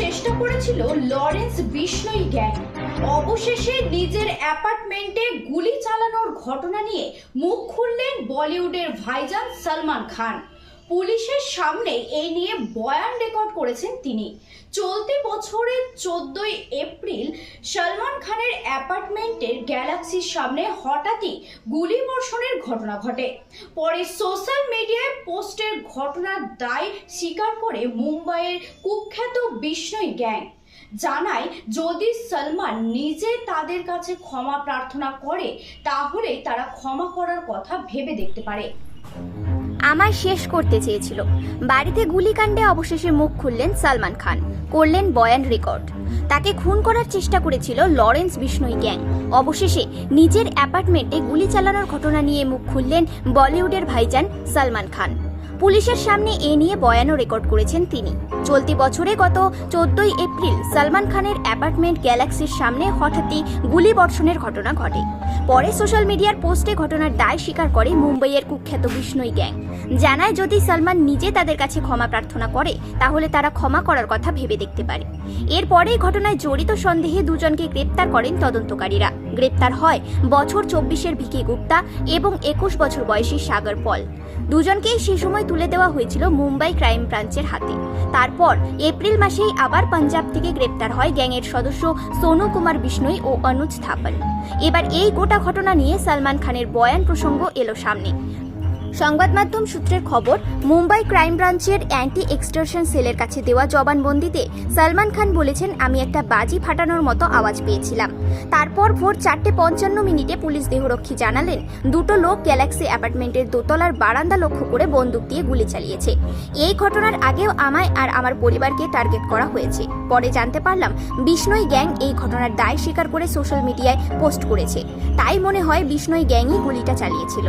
চেষ্টা করেছিল Lawrence Bishnoi gang. অবশেষে নিজের অ্যাপার্টমেন্টে গুলি চালানোর ঘটনা নিয়ে মুখ খুললেন বলিউডের ভাইজান সলমান খান। পুলিশের সামনে এই নিয়ে বয়ান রেকর্ড করেছেন তিনি। চলতি বছরের চোদ্দই এপ্রিল সলমান খানের অ্যাপার্টমেন্টের গ্যালাক্সির সামনে হঠাৎই গুলি বর্ষণের ঘটনা ঘটে। পরে সোশ্যাল মিডিয়ায় পোস্টের ঘটনার দায় স্বীকার করে মুম্বাইয়ের কুখ্যাত বিষ্ণই গ্যাং জানায়, যদি সলমান নিজে তাদের কাছে ক্ষমা প্রার্থনা করে তাহলে তারা ক্ষমা করার কথা ভেবে দেখতে পারে। আমায় শেষ করতে চেয়েছিল। বাড়িতে গুলিকাণ্ডে অবশেষে মুখ খুললেন সালমান খান, করলেন বয়ান রেকর্ড। তাকে খুন করার চেষ্টা করেছিল লরেন্স বিষ্ণই গ্যাং। অবশেষে নিজের অ্যাপার্টমেন্টে গুলি চালানোর ঘটনা নিয়ে মুখ খুললেন বলিউডের ভাইজান সালমান খান। পুলিশের সামনে এ নিয়ে বয়ানও রেকর্ড করেছেন তিনি। চলতি বছরে গত চোদ্দই এপ্রিল সালমান খানের অ্যাপার্টমেন্ট গ্যালাক্সির সামনে হঠাৎই গুলি বর্ষণের ঘটনা ঘটে। পরে সোশ্যাল মিডিয়ার পোস্টে ঘটনার দায় স্বীকার করে মুম্বাইয়ের কুখ্যাত বিষ্ণই গ্যাং। জানায় যদি সালমান নিজে তাদের কাছে ক্ষমা প্রার্থনা করে, তাহলে তারা ক্ষমা করার কথা ভেবে দেখতে পারে। এরপরেই ঘটনায় জড়িত সন্দেহে দুজনকে গ্রেপ্তার করেন তদন্তকারীরা। গ্রেপ্তার হয় বছর চব্বিশের ভিকি গুপ্তা এবং একুশ বছর বয়সী সাগর পল। দুজনকেই সে সময় তুলে দেওয়া হয়েছিল মুম্বাই ক্রাইম ব্রাঞ্চের হাতে। তারপর এপ্রিল মাসেই আবার পাঞ্জাব থেকে গ্রেপ্তার হয় গ্যাংয়ের সদস্য সোনু কুমার বিষ্ণই ও অনুজ থাপন এবার এই গোটা ঘটনা নিয়ে সালমান খানের বয়ান প্রসঙ্গ এলো সামনে। সংবাদ মাধ্যম সূত্রের খবর, মুম্বাই ক্রাইম ব্রাঞ্চের অ্যান্টি এক্সটর্শন সেলের কাছে দেওয়া জবানবন্দিতে সালমান খান বলেছেন, আমি একটা বাজি ফাটানোর মতো আওয়াজ পেয়েছিলাম। তারপর ভোর চারটে পঞ্চান্ন মিনিটে পুলিশ দেহরক্ষী জানালেন, দুটো লোক গ্যালাক্সি অ্যাপার্টমেন্টের দোতলার বারান্দা লক্ষ্য করে বন্দুক দিয়ে গুলি চালিয়েছে। এই ঘটনার আগেও আমায় আর আমার পরিবারকে টার্গেট করা হয়েছে। পরে জানতে পারলাম, বিষ্ণই গ্যাং এই ঘটনার দায় স্বীকার করে সোশ্যাল মিডিয়ায় পোস্ট করেছে। তাই মনে হয় বিষ্ণই গ্যাংই গুলিটা চালিয়েছিল।